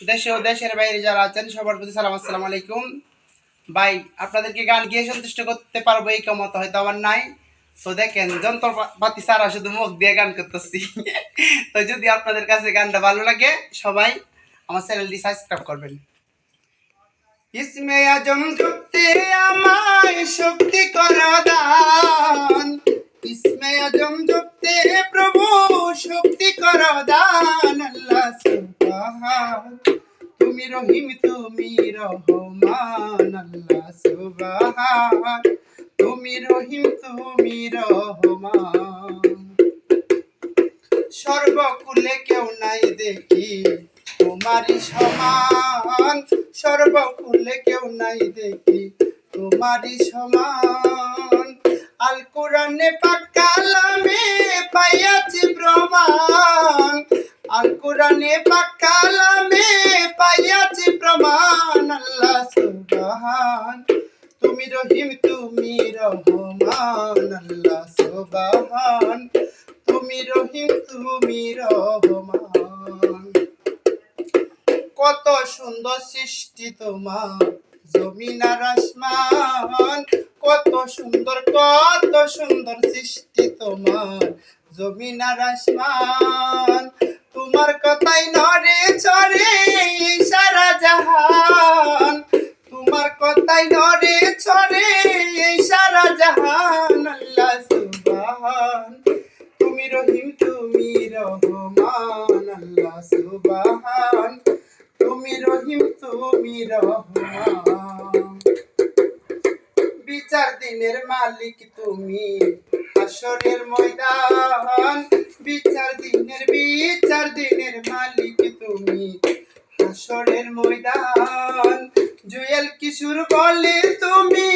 দেশে ও দেশের বাইরে যারা আছেন, সবার প্রতি সালাম, আসসালামু আলাইকুম। ভাই, আপনাদেরকে গান গিয়ে সন্তুষ্ট করতে পারব এই ক্ষমতা হয়তো আমার নাই। তো দেখেন যন্ত্রপাতি সারা শুধু মুখ দিয়ে গান করতেছি। তো যদি আপনাদের কাছে গানটা ভালো লাগে, সবাই আমার চ্যানেলটি সাবস্ক্রাইব করবেন। ইসমে আজম আমায় শক্তি রহিম তুমি রহমান, আল্লাহ সুবহান। তুমি রহিম, তুমি রহমান। সর্বকুলে কেউ নাই দেখি, তোমারই সমান। সর্বকুলে কেউ নাই দেখি, তোমারই সমান। আল কোরআনে পাক কালামে পাইয়াছি প্রমাণ আল কোরআনে পাক কালামে পাইয়াছি প্রমাণ, আল্লাহ সুবহান। তুমি রহিম, তুমি রহমান, আল্লাহ সুবহান। তুমি রহিম, তুমি রহমান। কত সুন্দর সৃষ্টি তোমার, জমিন আর আসমান। কত সুন্দর কত সুন্দর সৃষ্টি তোমার, জমিন আর আসমান। তোমার কথাই নরে চরে সারা জাহান। তোমার কথাই নরে চরে সারা জাহান, আল্লাহ সুবহান। তুমি রহিম, তুমি রহমান, আল্লাহ সুবহান। তুমি রহিম, তুমি রহমান। বিচার দিনের মালিক তুমি, হাসরের ময়দান। বিচার দিনের বিচার দিনের মালিক তুমি। হাসরের ময়দান, জুয়েল কিশোর বলে তুমি,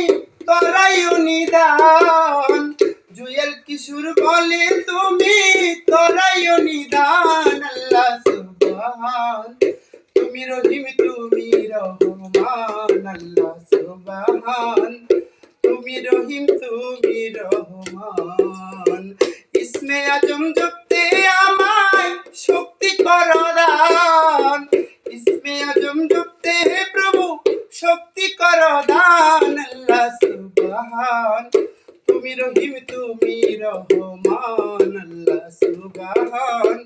তোরাই নিদান। জুয়েল কিশোর বলে তুমি, তোরাই নিদান, আল্লাহ সুবহান। তুমি রহিম, তুমি রহমান, আল্লাহ সুবহান। তুমি রহিম, তুমি রহমান। শক্তি করো দান আল্লাহ সুবহান। তুমি রহিম তুমি রহমান আল্লাহ সুবহান।